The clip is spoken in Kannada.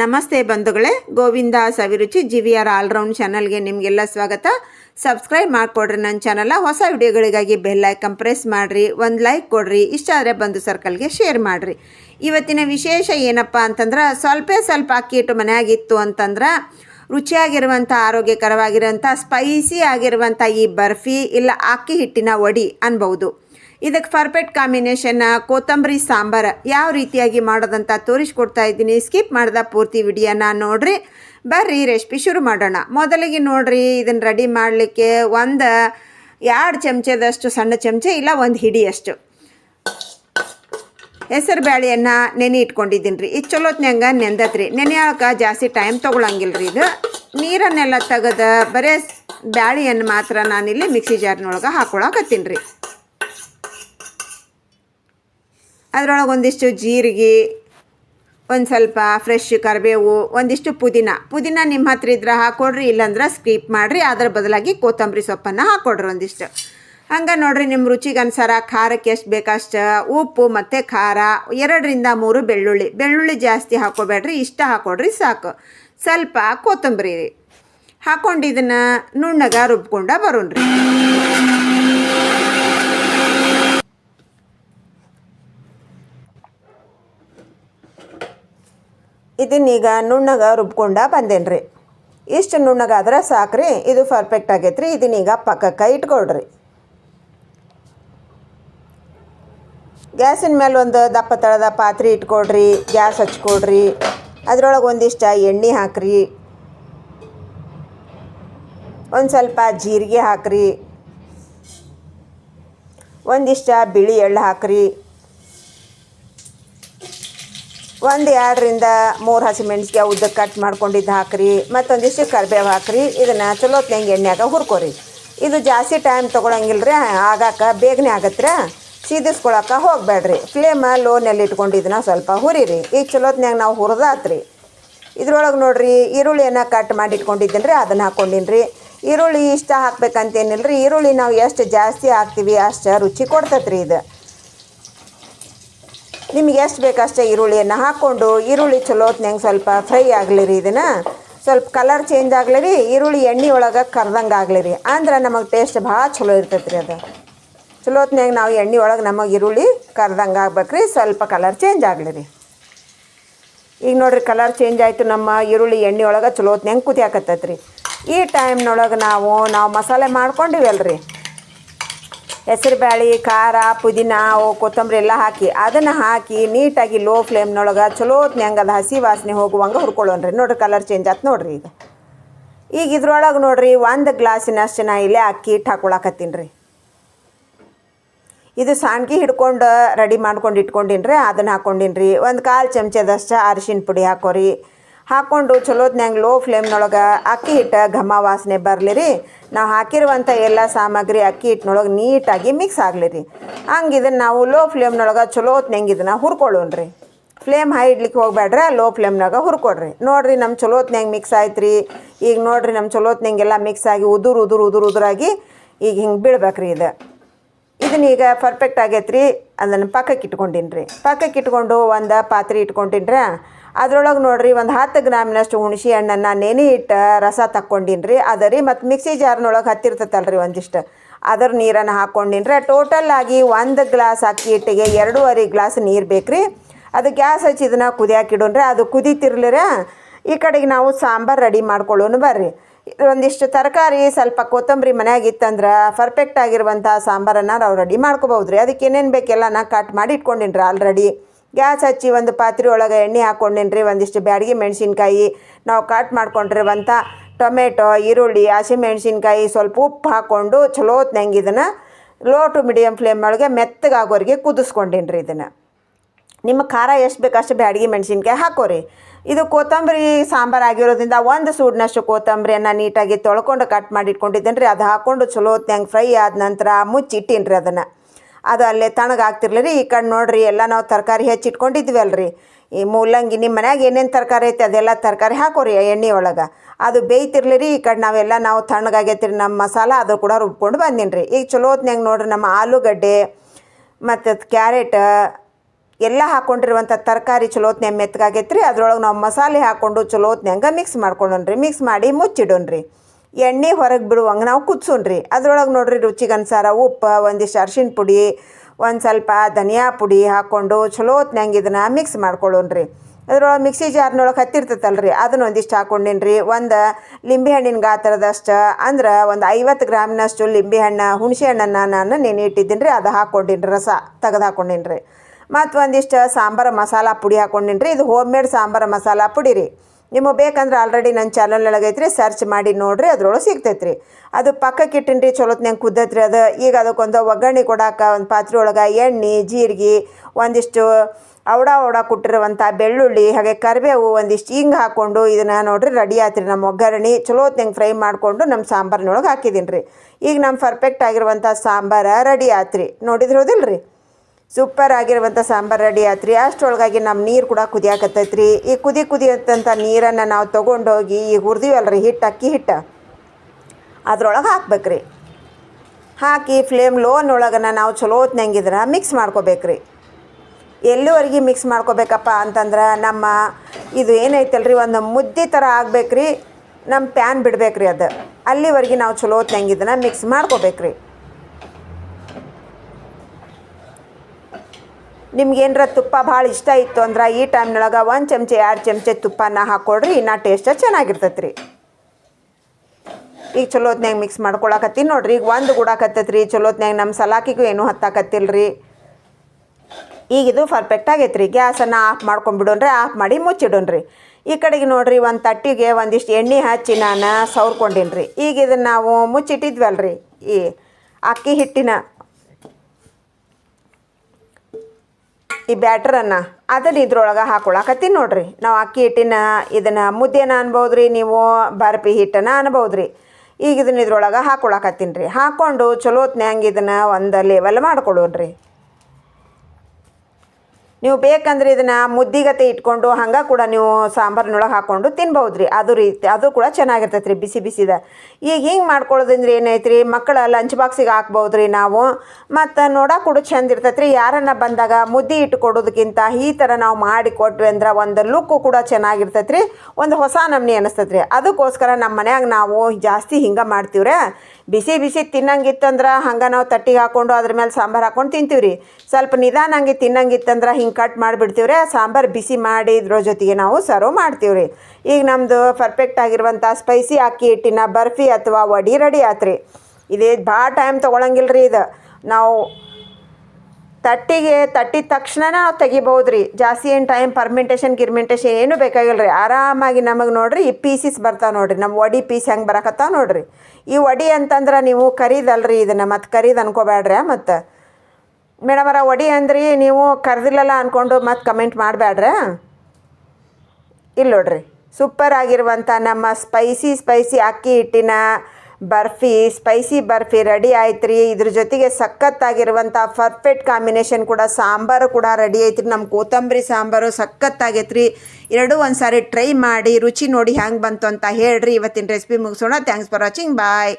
ನಮಸ್ತೆ ಬಂಧುಗಳೇ, Govinda Saviruchi G V R all round ಚಾನಲ್ಗೆ ನಿಮಗೆಲ್ಲ ಸ್ವಾಗತ. ಸಬ್ಸ್ಕ್ರೈಬ್ ಮಾಡಿಕೊಡ್ರಿ ನನ್ನ ಚಾನಲ ಹೊಸ ವಿಡಿಯೋಗಳಿಗಾಗಿ ಬೆಲ್ ಐಕನ್ ಪ್ರೆಸ್ ಮಾಡಿರಿ, ಒಂದು ಲೈಕ್ ಕೊಡ್ರಿ, ಇಷ್ಟ ಆದರೆ ಬಂಧು ಸರ್ಕಲ್ಗೆ ಶೇರ್ ಮಾಡಿರಿ. ಇವತ್ತಿನ ವಿಶೇಷ ಏನಪ್ಪ ಅಂತಂದ್ರೆ, ಸ್ವಲ್ಪ ಸ್ವಲ್ಪ ಅಕ್ಕಿ ಹಿಟ್ಟು ಮನೆಯಾಗಿತ್ತು ಅಂತಂದ್ರೆ, ರುಚಿಯಾಗಿರುವಂಥ, ಆರೋಗ್ಯಕರವಾಗಿರುವಂಥ ಸ್ಪೈಸಿ ಆಗಿರುವಂಥ ಈ ಬರ್ಫಿ, ಇಲ್ಲ ಅಕ್ಕಿ ಹಿಟ್ಟಿನ ಒಡಿ ಅನ್ಬೋದು. ಇದಕ್ಕೆ ಪರ್ಫೆಕ್ಟ್ ಕಾಂಬಿನೇಷನ್, ಕೊತ್ತಂಬರಿ ಸಾಂಬಾರು ಯಾವ ರೀತಿಯಾಗಿ ಮಾಡೋದಂತ ತೋರಿಸ್ಕೊಡ್ತಾ ಇದ್ದೀನಿ. ಸ್ಕಿಪ್ ಮಾಡಿದ ಪೂರ್ತಿ ವಿಡಿಯೋನ ನೋಡ್ರಿ. ಬರ್ರಿ, ರೆಸಿಪಿ ಶುರು ಮಾಡೋಣ. ಮೊದಲಿಗೆ ನೋಡ್ರಿ, ಇದನ್ನು ರೆಡಿ ಮಾಡಲಿಕ್ಕೆ ಒಂದು ಎರಡು ಚಮಚದಷ್ಟು ಸಣ್ಣ ಚಮಚ ಇಲ್ಲ, ಒಂದು ಹಿಡಿಯಷ್ಟು. ಹೆಸರು ಬೇಳೆಯನ್ನು ನೆನೆ ಇಟ್ಕೊಂಡಿದ್ದೀನಿ ರೀ ಇದು ಚಲೋತ್ನಂಗೆ ನೆಂದತ್ರಿ ನೆನೆಯೋಕೆ ಜಾಸ್ತಿ ಟೈಮ್ ತೊಗೊಳಂಗಿಲ್ಲ ರೀ ಇದು. ನೀರನ್ನೆಲ್ಲ ತೆಗೆದ ಬರೇ ಬ್ಯಾಳಿಯನ್ನು ಮಾತ್ರ ನಾನಿಲ್ಲಿ ಮಿಕ್ಸಿ ಜಾರ್ನೊಳಗೆ ಹಾಕೊಳಕತ್ತೀನಿ ರೀ ಅದರೊಳಗೆ ಒಂದಿಷ್ಟು ಜೀರಿಗೆ, ಒಂದು ಸ್ವಲ್ಪ ಫ್ರೆಶ್ ಕರಿಬೇವು, ಒಂದಿಷ್ಟು ಪುದೀನ. ಪುದೀನ ನಿಮ್ಮ ಹತ್ರ ಇದ್ರೆ ಹಾಕ್ಕೊಡ್ರಿ ಇಲ್ಲಾಂದ್ರೆ ಸ್ಕಿಪ್ ಮಾಡಿರಿ. ಅದ್ರ ಬದಲಾಗಿ ಕೊತ್ತಂಬರಿ ಸೊಪ್ಪನ್ನು ಹಾಕ್ಕೊಡ್ರಿ ಒಂದಿಷ್ಟು. ಹಂಗೆ ನೋಡ್ರಿ ನಿಮ್ಮ ರುಚಿಗೆ ಅನುಸಾರ ಖಾರಕ್ಕೆ ಎಷ್ಟು ಬೇಕಷ್ಟು? ಉಪ್ಪು ಮತ್ತು ಖಾರ, ಎರಡರಿಂದ ಮೂರು ಬೆಳ್ಳುಳ್ಳಿ. ಬೆಳ್ಳುಳ್ಳಿ ಜಾಸ್ತಿ ಹಾಕೋಬೇಡ್ರಿ, ಇಷ್ಟ ಹಾಕೊಡ್ರಿ ಸಾಕು. ಸ್ವಲ್ಪ ಕೊತ್ತಂಬರಿ ಇದನ್ನು ನುಣ್ಣಗ ರುಬ್ಕೊಂಡ ಬರೋಣ್ರಿ. ಇದನ್ನೀಗ ನುಣ್ಣಗೆ ರುಬ್ಕೊಂಡ ಬಂದೇನ್ರಿ. ರೀ ಇಷ್ಟು ನುಣ್ಣಗಾದ್ರೆ ಸಾಕ್ರಿ, ಇದು ಪರ್ಫೆಕ್ಟ್ ಆಗೈತೆ ರೀ ಇದನ್ನೀಗ ಪಕ್ಕಕ್ಕೆ ಇಟ್ಕೊಳ್ರಿ. ಗ್ಯಾಸಿನ ಮೇಲೆ ಒಂದು ದಪ್ಪ ತಳದ ಪಾತ್ರೆ ಇಟ್ಕೊಳ್ರಿ, ಗ್ಯಾಸ್ ಹಚ್ಕೊಳ್ರಿ, ಅದರೊಳಗೆ ಒಂದಿಷ್ಟು ಎಣ್ಣೆ ಹಾಕ್ರಿ, ಒಂದು ಸ್ವಲ್ಪ ಜೀರಿಗೆ ಹಾಕ್ರಿ, ಒಂದಿಷ್ಟು ಬಿಳಿ ಎಳ್ಳು ಹಾಕ್ರಿ. ಒಂದು ಎರಡರಿಂದ ಮೂರು ಹಸಿಮೆಣ್ಸಿಗೆ ಉದ್ದ ಕಟ್ ಮಾಡ್ಕೊಂಡಿದ್ದು ಹಾಕ್ರಿ ಮತ್ತೊಂದಿಷ್ಟು ಕರಿಬೇವು ಹಾಕ್ರಿ, ಇದನ್ನು ಚಲೋತ್ನಂಗೆ ಎಣ್ಣೆಯಾಗ ಹುರ್ಕೋರಿ. ಇದು ಜಾಸ್ತಿ ಟೈಮ್ ತೊಗೊಳಂಗಿಲ್ಲ ರೀ ಆಗಾಕ ಬೇಗನೆ ಆಗತ್ತೆ ಸೀದಿಸ್ಕೊಳಕ್ಕೆ ಹೋಗಬೇಡ್ರಿ ಫ್ಲೇಮ ಲೋನಲ್ಲಿ ಇಟ್ಕೊಂಡು ಇದನ್ನ ಸ್ವಲ್ಪ ಹುರಿರಿ. ಈಗ ಚಲೋತ್ನ್ಯಾಗ ನಾವು ಹುರಿದಾತ್ರಿ. ಇದ್ರೊಳಗೆ ನೋಡಿರಿ, ಈರುಳ್ಳಿಯನ್ನು ಕಟ್ ಮಾಡಿ ಇಟ್ಕೊಂಡಿದ್ದೀನಿ ರೀ ಅದನ್ನು ಹಾಕ್ಕೊಂಡಿನಿ ರೀ ಈರುಳ್ಳಿ ಇಷ್ಟ ಹಾಕ್ಬೇಕಂತೇನಿಲ್ಲ ರೀ ಈರುಳ್ಳಿ ನಾವು ಎಷ್ಟು ಜಾಸ್ತಿ ಹಾಕ್ತೀವಿ, ಅಷ್ಟು ರುಚಿ ಕೊಡ್ತತ್ರಿ ಇದು. ನಿಮ್ಗೆ ಎಷ್ಟು ಬೇಕಷ್ಟೇ ಈರುಳ್ಳಿಯನ್ನು ಹಾಕ್ಕೊಂಡು, ಈರುಳ್ಳಿ ಚಲೋತ್ನಂಗೆ ಸ್ವಲ್ಪ ಫ್ರೈ ಆಗಲಿ ರೀ ಇದನ್ನು. ಸ್ವಲ್ಪ ಕಲರ್ ಚೇಂಜ್ ಆಗಲಿ ರೀ, ಈರುಳ್ಳಿ ಎಣ್ಣೆ ಒಳಗೆ ಕರ್ದಂಗೆ ಆಗಲಿ ರೀ. ಅಂದ್ರೆ ನಮಗೆ ಟೇಸ್ಟ್ ಭಾಳ ಚಲೋ ಇರ್ತೈತೆ ರೀ ಅದು ಚಲೋತ್ನ್ಯಾಗ ನಾವು ಎಣ್ಣೆ ಒಳಗೆ ನಮಗೆ ಈರುಳ್ಳಿ ಕರ್ದಂಗೆ ಆಗ್ಬೇಕು ರೀ ಸ್ವಲ್ಪ ಕಲರ್ ಚೇಂಜ್ ಆಗಲಿ ರೀ. ಈಗ ನೋಡಿರಿ ಕಲರ್ ಚೇಂಜ್ ಆಯಿತು, ನಮ್ಮ ಈರುಳ್ಳಿ ಎಣ್ಣೆ ಒಳಗೆ ಚಲೋ ಕುದಿಯಾಕತ್ತೈತೆ ರೀ ಈ ಟೈಮ್ನೊಳಗೆ ನಾವು ನಾವು ಮಸಾಲೆ ಮಾಡ್ಕೊಂಡಿವಲ್ರಿ ಹೆಸರು ಬ್ಯಾಳೆ, ಖಾರ, ಪುದೀನ ಕೊತ್ತಂಬರಿ ಎಲ್ಲ ಹಾಕಿ, ಅದನ್ನು ಹಾಕಿ ನೀಟಾಗಿ ಲೋ ಫ್ಲೇಮ್ನೊಳಗೆ ಚಲೋತ್ನ್ಯಾಂಗೆ ಅದು ಹಸಿ ವಾಸನೆ ಹೋಗುವಂಗೆ ಹುರ್ಕೊಳ್ಳೋಣ್ರಿ. ನೋಡ್ರಿ ಕಲರ್ ಚೇಂಜ್ ಆಯ್ತು ನೋಡ್ರಿ ಈಗ. ಈಗ ಇದ್ರೊಳಗೆ ನೋಡ್ರಿ ಒಂದು ಗ್ಲಾಸಿನಷ್ಟು ನಾ ಇಲ್ಲೇ ಅಕ್ಕಿ ಹಿಟ್ಟು ಹಾಕೊಳಕತ್ತೀನಿ ರೀ ಇದು ಸಾಣ್ಗಿ ಹಿಡ್ಕೊಂಡು ರೆಡಿ ಮಾಡ್ಕೊಂಡು ಇಟ್ಕೊಂಡಿನಿ ರೀ ಅದನ್ನು ಹಾಕ್ಕೊಂಡಿನಿ ರೀ ಒಂದು ಕಾಲು ಚಮಚದಷ್ಟು ಅರಿಶಿನ ಪುಡಿ ಹಾಕೋರಿ. ಹಾಕ್ಕೊಂಡು ಚಲೋತ್ನಾಗ ಲೋ ಫ್ಲೇಮ್ನೊಳಗೆ ಅಕ್ಕಿ ಹಿಟ್ಟು ಘಮ ವಾಸನೆ ಬರಲಿ ರೀ ನಾವು ಹಾಕಿರುವಂಥ ಎಲ್ಲ ಸಾಮಗ್ರಿ ಅಕ್ಕಿ ಹಿಟ್ಟಿನೊಳಗೆ ನೀಟಾಗಿ ಮಿಕ್ಸ್ ಆಗಲಿ ರೀ ಹಂಗೆ ಇದನ್ನು ನಾವು ಲೋ ಫ್ಲೇಮ್ನೊಳಗೆ ಚಲೋತ್ನ್ಯಾಂಗ ಇದನ್ನು ಹುರ್ಕೊಳ್ಳೋಣ ರೀ ಫ್ಲೇಮ್ ಹೈ ಇಡ್ಲಿಕ್ಕೆ ಹೋಗ್ಬೇಡ್ರಿ ಲೋ ಫ್ಲೇಮ್ನಾಗ ಹುರ್ಕೊಡ್ರಿ. ನೋಡಿರಿ ನಮ್ಮ ಚಲೋತ್ನಾಗ ಮಿಕ್ಸ್ ಆಯ್ತು ರೀ ಈಗ ನೋಡಿರಿ ನಮ್ಮ ಚಲೋತ್ನಂಗೆಲ್ಲ ಮಿಕ್ಸ್ ಆಗಿ ಉದುರು ಉದುರು ಉದುರು ಉದುರಾಗಿ ಈಗ ಹಿಂಗೆ ಬೀಳ್ಬೇಕ್ರಿ ಇದು. ಇದನ್ನ ಈಗ ಪರ್ಫೆಕ್ಟ್ ಆಗೈತೆ ರೀ ಅದನ್ನು ಪಕ್ಕಕ್ಕೆ ಇಟ್ಕೊಂಡಿನಿ ಪಕ್ಕಕ್ಕೆ ಇಟ್ಕೊಂಡು ಒಂದು ಪಾತ್ರೆ ಇಟ್ಕೊಂಡಿನಿ ರೀ ಅದ್ರೊಳಗೆ ನೋಡ್ರಿ, ಒಂದು ಹತ್ತು ಗ್ರಾಮಿನಷ್ಟು ಹುಣಸೆ ಹಣ್ಣನ್ನು ನೆನೆ ಇಟ್ಟು ರಸ ತಕ್ಕೊಂಡಿನಿ ರೀ ಅದ ರೀ ಮತ್ತು ಮಿಕ್ಸಿ ಜಾರ್ನೊಳಗೆ ಹತ್ತಿರ್ತೈತಲ್ಲ ರೀ ಒಂದಿಷ್ಟು. ಅದರ ನೀರನ್ನು ಹಾಕ್ಕೊಂಡಿನಿ ರೀ ಟೋಟಲ್ ಆಗಿ ಒಂದು ಗ್ಲಾಸ್ ಅಕ್ಕಿ ಹಿಟ್ಟಿಗೆ ಎರಡೂವರೆ ಗ್ಲಾಸ್ ನೀರು ಬೇಕು ರೀ ಅದು ಗ್ಯಾಸ್ ಹಚ್ಚಿ ಇದನ್ನು ಕುದಿಯಾಕಿಡೋನ್ರಿ ಅದು ಕುದೀತಿರ್ಲಿರ, ಈ ಕಡೆಗೆ ನಾವು ಸಾಂಬಾರು ರೆಡಿ ಮಾಡ್ಕೊಳ್ಳೋನು ಬರ್ರಿ. ಒಂದಿಷ್ಟು ತರಕಾರಿ, ಸ್ವಲ್ಪ ಕೊತ್ತಂಬರಿ ಮನ್ಯಾಗ ಇತ್ತಂದ್ರೆ ಪರ್ಫೆಕ್ಟ್ ಆಗಿರುವಂಥ ಸಾಂಬಾರನ್ನು ನಾವು ರೆಡಿ ಮಾಡ್ಕೋಬೋದು ರೀ ಅದಕ್ಕೆ ಏನೇನು ಬೇಕೆಲ್ಲ ನಾ ಕಟ್ ಮಾಡಿ ಇಟ್ಕೊಂಡಿನ್ರಿ ಆಲ್ರೆಡಿ ಗ್ಯಾಸ್ ಹಚ್ಚಿ ಒಂದು ಪಾತ್ರೆ ಒಳಗೆ ಎಣ್ಣೆ ಹಾಕ್ಕೊಂಡೇನ್ರಿ ಒಂದಿಷ್ಟು ಬ್ಯಾಡಗಿ ಮೆಣಸಿನ್ಕಾಯಿ ನಾವು ಕಟ್ ಮಾಡ್ಕೊಂಡಿರುವಂಥ ಟೊಮೆಟೊ, ಈರುಳ್ಳಿ ಹಸಿಮೆಣ್ಸಿನ್ಕಾಯಿ ಸ್ವಲ್ಪ ಉಪ್ಪು ಹಾಕ್ಕೊಂಡು ಚಲೋತ್ನಂಗೆ ಇದನ್ನು ಲೋ ಟು ಮೀಡಿಯಮ್ ಫ್ಲೇಮ್ ಒಳಗೆ ಮೆತ್ತಗಾಗೋರಿಗೆ ಕುದಿಸ್ಕೊಂಡೇನ್ರಿ ಇದನ್ನು. ನಿಮ್ಮ ಖಾರ ಎಷ್ಟು ಬೇಕು ಅಷ್ಟು ಬ್ಯಾಡಗಿ ಮೆಣಸಿನ್ಕಾಯಿ ಹಾಕೋರಿ. ಇದು ಕೊತ್ತಂಬರಿ ಸಾಂಬಾರು ಆಗಿರೋದ್ರಿಂದ ಒಂದು ಸೂಡ್ನಷ್ಟು ಕೊತ್ತಂಬರಿಯನ್ನು ನೀಟಾಗಿ ತೊಳ್ಕೊಂಡು ಕಟ್ ಮಾಡಿ ಇಟ್ಕೊಂಡಿದ್ದೇನೆ ರೀ ಅದು ಹಾಕ್ಕೊಂಡು ಚಲೋ ಹೊತ್ನಂಗೆ ಫ್ರೈ ಆದ ನಂತರ ಮುಚ್ಚಿಟ್ಟೀನಿ ರೀ ಅದನ್ನು. ಅದು ಅಲ್ಲೇ ತಣ್ಣಗಾಗ್ತಿರ್ಲಿ ರೀ. ಈ ಕಡೆ ನೋಡಿರಿ, ಎಲ್ಲ ನಾವು ತರಕಾರಿ ಹೆಚ್ಚಿಟ್ಕೊಂಡಿದ್ವಿ ಅಲ್ರಿ ಈ ಮೂಲಂಗಿ ನಿಮ್ಮ ಮನ್ಯಾಗ ಏನೇನು ತರಕಾರಿ ಐತೆ ಅದೆಲ್ಲ ತರಕಾರಿ ಹಾಕೋರಿ ಎಣ್ಣೆ ಒಳಗೆ. ಅದು ಬೇಯ್ತಿರ್ಲಿ ರೀ, ಈ ಕಡೆ ನಾವೆಲ್ಲ ನಾವು ತಣ್ಣಗಾಗೈತಿರಿ ನಮ್ಮ ಮಸಾಲ ಅದು ಕೂಡ ರುಬ್ಕೊಂಡು ಬಂದೀನಿ ರೀ. ಈಗ ಚಲೋ ಹೊತ್ನ್ಯಾಗ ನೋಡ್ರಿ ನಮ್ಮ ಆಲೂಗಡ್ಡೆ, ಮತ್ತು ಕ್ಯಾರೆಟ್, ಎಲ್ಲ ಹಾಕ್ಕೊಂಡಿರುವಂಥ ತರಕಾರಿ ಚಲೋತ್ನ್ಯಾಗ ಮೆತ್ತಗಾಗೈತ್ರಿ ಅದ್ರೊಳಗೆ ನಾವು ಮಸಾಲೆ ಹಾಕ್ಕೊಂಡು ಚಲೋತ್ನ್ಯಾಗ ಮಿಕ್ಸ್ ಮಾಡ್ಕೊಳ್ಳೋಣ್ರಿ ಮಿಕ್ಸ್ ಮಾಡಿ ಮುಚ್ಚಿಡೋಣ್ರಿ ಎಣ್ಣೆ ಹೊರಗೆ ಬಿಡುವಂಗೆ ನಾವು ಕುದ್ಸೋಣ್ರಿ. ಅದ್ರೊಳಗೆ ನೋಡ್ರಿ ರುಚಿಗೆ ಅನ್ಸಾರ ಉಪ್ಪು, ಒಂದಿಷ್ಟು ಅರ್ಶಿಣ ಪುಡಿ, ಒಂದು ಸ್ವಲ್ಪ ಧನಿಯಾ ಪುಡಿ ಹಾಕ್ಕೊಂಡು ಚಲೋತ್ನ್ಯಾಗ ಇದನ್ನು ಮಿಕ್ಸ್ ಮಾಡ್ಕೊಳ್ಳೋಣ್ರಿ ಅದ್ರೊಳಗೆ ಮಿಕ್ಸಿ ಜಾರ್ನೊಳಗೆ ಹತ್ತಿರ್ತೈತಲ್ರಿ ಅದನ್ನ ಒಂದಿಷ್ಟು ಹಾಕ್ಕೊಂಡೀನಿ ರೀ ಒಂದು ಲಿಂಬೆಹಣ್ಣಿನ ಗಾತ್ರದಷ್ಟು, ಅಂದ್ರೆ ಒಂದು ಐವತ್ತು ಗ್ರಾಮ್ನಷ್ಟು ಲಿಂಬೆಹಣ್ಣು ಹುಣಸೆ ಹಣ್ಣನ್ನು ನಾನು ನೆನೆ ಇಟ್ಟಿದ್ದೀನಿ ರೀ ಅದು ಹಾಕ್ಕೊಂಡೀನಿ ರಸ ತೆಗೆದು ಹಾಕ್ಕೊಂಡೀನಿ ರೀ ಮತ್ತು ಒಂದಿಷ್ಟು ಸಾಂಬಾರು ಮಸಾಲ ಪುಡಿ ಹಾಕ್ಕೊಂಡೀನಿ ರೀ ಇದು ಹೋಮ್ ಮೇಡ್ ಸಾಂಬಾರು ಮಸಾಲ ಪುಡಿ ರೀ ನಿಮಗೆ ಬೇಕಂದ್ರೆ ಆಲ್ರೆಡಿ ನನ್ನ ಚಾನಲ್ ಐತ್ರಿ ಸರ್ಚ್ ಮಾಡಿ ನೋಡ್ರಿ, ಅದ್ರೊಳಗೆ ಸಿಗ್ತೈತೆ ರೀ ಅದು ಪಕ್ಕಕ್ಕೆ ಇಟ್ಟಿನಿ ರೀ ಚಲೋತ್ನಂಗೆ ಕುದ್ದೈತ್ರಿ ಅದು. ಈಗ ಅದಕ್ಕೊಂದು ಒಗ್ಗರಣೆ ಕೊಡಾಕ ಒಂದು ಪಾತ್ರೆ ಒಳಗೆ ಎಣ್ಣೆ, ಜೀರಿಗೆ, ಒಂದಿಷ್ಟು ಔಡ ಔಡ ಕುಟ್ಟಿರುವಂಥ ಬೆಳ್ಳುಳ್ಳಿ, ಹಾಗೆ ಕರಿಬೇವು ಒಂದಿಷ್ಟು ಹಿಂಗೆ ಹಾಕ್ಕೊಂಡು ಇದನ್ನು ನೋಡ್ರಿ ರೆಡಿ ಆತ್ರಿ ನಮ್ಮ ಒಗ್ಗರಣೆ. ಚಲೋತ್ನಂಗೆ ಫ್ರೈ ಮಾಡಿಕೊಂಡು ನಮ್ಮ ಸಾಂಬಾರಿನೊಳಗೆ ಹಾಕಿದ್ದೀನಿ ರೀ ಈಗ ನಮ್ಮ ಪರ್ಫೆಕ್ಟ್ ಆಗಿರುವಂಥ ಸಾಂಬಾರು ರೆಡಿ ಆತ್ರಿ. ನೋಡಿದ್ರೋದಿಲ್ಲ ರೀ ಸೂಪರ್ ಆಗಿರುವಂಥ ಸಾಂಬಾರು ರೆಡಿ ಆತ್ರಿ. ಅಷ್ಟರೊಳಗಾಗಿ ನಮ್ಮ ನೀರು ಕೂಡ ಕುದಿಯಾಕತ್ತೈತ್ರಿ. ಈ ಕುದಿ ಕುದಿಯತ್ತಂಥ ನೀರನ್ನು ನಾವು ತೊಗೊಂಡೋಗಿ ಈಗ ರೀ ಹಿಟ್ಟು ಅಕ್ಕಿ ಹಿಟ್ಟು. ಅದ್ರೊಳಗೆ ಹಾಕ್ಬೇಕ್ರಿ. ಹಾಕಿ ಫ್ಲೇಮ್ ಲೋನೊಳಗನ ನಾವು ಚಲೋ ಹೊತ್ನಂಗಿದ್ರೆ ಮಿಕ್ಸ್ ಮಾಡ್ಕೋಬೇಕ್ರಿ. ಎಲ್ಲಿವರೆಗೆ ಮಿಕ್ಸ್ ಮಾಡ್ಕೋಬೇಕಪ್ಪ ಅಂತಂದ್ರೆ ನಮ್ಮ ಇದು ಏನೈತಲ್ರಿ, ಒಂದು ಮುದ್ದೆ ಥರ ಆಗ್ಬೇಕ್ರಿ. ನಮ್ಮ ಪ್ಯಾನ್ ಬಿಡ್ಬೇಕ್ರಿ ಅದು. ಅಲ್ಲಿವರೆಗೆ ನಾವು ಚಲೋ ಇದನ್ನು ಮಿಕ್ಸ್ ಮಾಡ್ಕೋಬೇಕ್ರಿ. ನಿಮ್ಗೇನರ ತುಪ್ಪ ಭಾಳ ಇಷ್ಟ ಇತ್ತು ಅಂದ್ರೆ ಈ ಟೈಮ್ನೊಳಗೆ ಒಂದು ಚಮಚ, ಎರಡು ಚಮಚ ತುಪ್ಪನ ಹಾಕ್ಕೊಡ್ರಿ ಇನ್ನೂ ಟೇಸ್ಟ ಚೆನ್ನಾಗಿರ್ತೈತೆ ರೀ ಈಗ ಚಲೋತ್ನ್ಯಾಗ ಮಿಕ್ಸ್ ಮಾಡ್ಕೊಳಕತ್ತೀನಿ ನೋಡ್ರಿ, ಈಗ ಒಂದು ಗುಡಾಕತ್ತೈತೆ ರೀ ಚಲೋತ್ನ್ಯಾಗ ನಮ್ಮ ಸಲಾಕಿಗೂ ಏನೂ ಹತ್ತಾಕತ್ತಿಲ್ಲ ರೀ ಈಗ ಇದು ಪರ್ಫೆಕ್ಟ್ ಆಗೈತೆ ರೀ ಗ್ಯಾಸನ್ನು ಆಫ್ ಮಾಡ್ಕೊಂಬಿಡೋನ್ರಿ ಆಫ್ ಮಾಡಿ ಮುಚ್ಚಿಡೋಣ್ರಿ. ಈ ಕಡೆಗೆ ನೋಡ್ರಿ ಒಂದು ತಟ್ಟಿಗೆ ಒಂದಿಷ್ಟು ಎಣ್ಣೆ ಹಚ್ಚಿ ನಾನು ಸವ್ರ್ಕೊಂಡಿನಿ ಈಗ ಇದನ್ನು ನಾವು ಮುಚ್ಚಿಟ್ಟಿದ್ವಲ್ರಿ, ಈ ಅಕ್ಕಿ ಹಿಟ್ಟಿನ. ಈ ಬ್ಯಾಟ್ರನ್ನು ಅದನ್ನು ಇದ್ರೊಳಗೆ ಹಾಕೊಳಕತ್ತೀನಿ ನೋಡ್ರಿ. ನಾವು ಅಕ್ಕಿ ಹಿಟ್ಟಿನ ಇದನ್ನು ಮುದ್ದೆನ ಅನ್ಬೋದು ರೀ ನೀವು ಬರ್ಪಿ ಹಿಟ್ಟನ್ನ ಅನ್ಬೋದು ರೀ ಈಗ ಇದನ್ನ ಇದ್ರೊಳಗೆ ಹಾಕೊಳಕತ್ತೀನಿ ರೀ. ಹಾಕ್ಕೊಂಡು ಚಲೋತ್ನ್ಯಾಂಗ ಇದನ್ನು ಒಂದು ಲೆವೆಲ್ ಮಾಡ್ಕೊಳೋಣ್ರಿ. ನೀವು ಬೇಕಂದ್ರೆ ಇದನ್ನು ಮುದ್ದಿಗತೆ ಇಟ್ಕೊಂಡು, ಹಂಗೆ ಕೂಡ ನೀವು ಸಾಂಬಾರ್ನೊಳಗೆ ಹಾಕ್ಕೊಂಡು ತಿನ್ಬೋದು ರೀ ಅದು ರೀತಿ, ಅದು ಕೂಡ ಚೆನ್ನಾಗಿರ್ತೈತೆ ರೀ ಬಿಸಿ ಬಿಸಿದ. ಈಗ ಹಿಂಗೆ ಮಾಡ್ಕೊಳ್ಳೋದ್ರಿಂದ ಏನೈತೆ ರೀ ಮಕ್ಕಳ ಲಂಚ್ ಬಾಕ್ಸಿಗೆ ಹಾಕ್ಬೋದು ರೀ ನಾವು. ಮತ್ತು ನೋಡೋಕೆ ಕೂಡ ಚೆಂದ ಇರ್ತೈತೆ ರೀ ಯಾರನ್ನ ಬಂದಾಗ ಮುದ್ದೆ ಇಟ್ಕೊಡೋದಕ್ಕಿಂತ ಈ ಥರ ನಾವು ಮಾಡಿ ಕೊಟ್ವಿ ಅಂದ್ರೆ ಒಂದು ಲುಕ್ಕು ಕೂಡ ಚೆನ್ನಾಗಿರ್ತೈತೆ ರೀ ಒಂದು ಹೊಸ ನಮ್ನಿ ಅನಿಸ್ತೈತೆ ರೀ ಅದಕ್ಕೋಸ್ಕರ ನಮ್ಮ ಮನ್ಯಾಗ ನಾವು ಜಾಸ್ತಿ ಹಿಂಗೆ ಮಾಡ್ತೀವ್ರೆ. ಬಿಸಿ ಬಿಸಿ ತಿನ್ನಂಗಿತ್ತಂದ್ರೆ ಹಂಗೆ ನಾವು ತಟ್ಟಿಗೆ ಹಾಕ್ಕೊಂಡು ಅದ್ರ ಮೇಲೆ ಸಾಂಬಾರು ಹಾಕ್ಕೊಂಡು ತಿಂತೀವಿ ರೀ ಸ್ವಲ್ಪ ನಿಧಾನಂಗೆ ತಿನ್ನಂಗಿತ್ತಂದ್ರೆ ಹಿಂಗೆ ಕಟ್ ಮಾಡಿಬಿಡ್ತೀವಿ ರೀ ಸಾಂಬಾರು ಬಿಸಿ ಮಾಡಿ ಇದ್ರ ಜೊತೆಗೆ ನಾವು ಸರ್ವ್ ಮಾಡ್ತೀವಿ ರೀ ಈಗ ನಮ್ಮದು ಪರ್ಫೆಕ್ಟ್ ಆಗಿರುವಂಥ ಸ್ಪೈಸಿ ಅಕ್ಕಿ ಹಿಟ್ಟಿನ ಬರ್ಫಿ ಅಥವಾ ವಡಿ ರೆಡಿ ಆತ್ರಿ. ಇದೇ ಭಾಳ ಟೈಮ್ ತೊಗೊಳಂಗಿಲ್ಲ ರೀ ಇದು. ನಾವು ತಟ್ಟಿಗೆ ತಟ್ಟಿದ ತಕ್ಷಣ ನಾವು ತೆಗಿಬೋದು ರೀ ಜಾಸ್ತಿ ಏನು ಟೈಮ್ ಪರ್ಮೆಂಟೇಷನ್ ಗಿರ್ಮೆಂಟೇಷನ್ ಏನೂ ಬೇಕಾಗಿಲ್ಲ ರೀ ಆರಾಮಾಗಿ ನಮಗೆ ನೋಡ್ರಿ, ಈ ಪೀಸಸ್ ಬರ್ತಾವೆ ನೋಡಿರಿ. ನಮ್ಮ ಒಡಿ ಪೀಸ್ ಹೆಂಗೆ ಬರಕತ್ತಾವ ನೋಡಿರಿ. ಈ ಒಡಿ ಅಂತಂದ್ರೆ ನೀವು ಕರೀದಲ್ರಿ ಇದನ್ನು. ಮತ್ತು ಕರೀದು ಅನ್ಕೋಬೇಡ್ರಿ ಮತ್ತು. ಮೇಡಮರ ಒಡಿ ಅಂದ್ರಿ, ನೀವು ಕರೆದಿಲ್ಲಲ್ಲ ಅಂದ್ಕೊಂಡು ಮತ್ತು ಕಮೆಂಟ್ ಮಾಡಬೇಡ್ರ ಇಲ್ಲ ನೋಡ್ರಿ. ಸೂಪರ್ ಆಗಿರುವಂಥ ನಮ್ಮ ಸ್ಪೈಸಿ ಸ್ಪೈಸಿ ಅಕ್ಕಿ ಹಿಟ್ಟಿನ ಬರ್ಫಿ ಸ್ಪೈಸಿ ಬರ್ಫಿ ರೆಡಿ ಆಯ್ತು ರೀ ಇದ್ರ ಜೊತೆಗೆ ಸಖತ್ತಾಗಿರುವಂಥ ಪರ್ಫೆಕ್ಟ್ ಕಾಂಬಿನೇಷನ್ ಕೂಡ ಸಾಂಬಾರು ಕೂಡ ರೆಡಿ ಐತ್ರಿ. ನಮ್ಮ ಕೊತ್ತಂಬರಿ ಸಾಂಬಾರು ಸಖತ್ತಾಗೈತೆ ರೀ ಎರಡೂ ಒಂದು ಸಾರಿ ಟ್ರೈ ಮಾಡಿ, ರುಚಿ ನೋಡಿ ಹೆಂಗೆ ಬಂತು ಅಂತ ಹೇಳ್ರಿ. ಇವತ್ತಿನ ರೆಸಿಪಿ ಮುಗಿಸೋಣ. Thanks for watching bye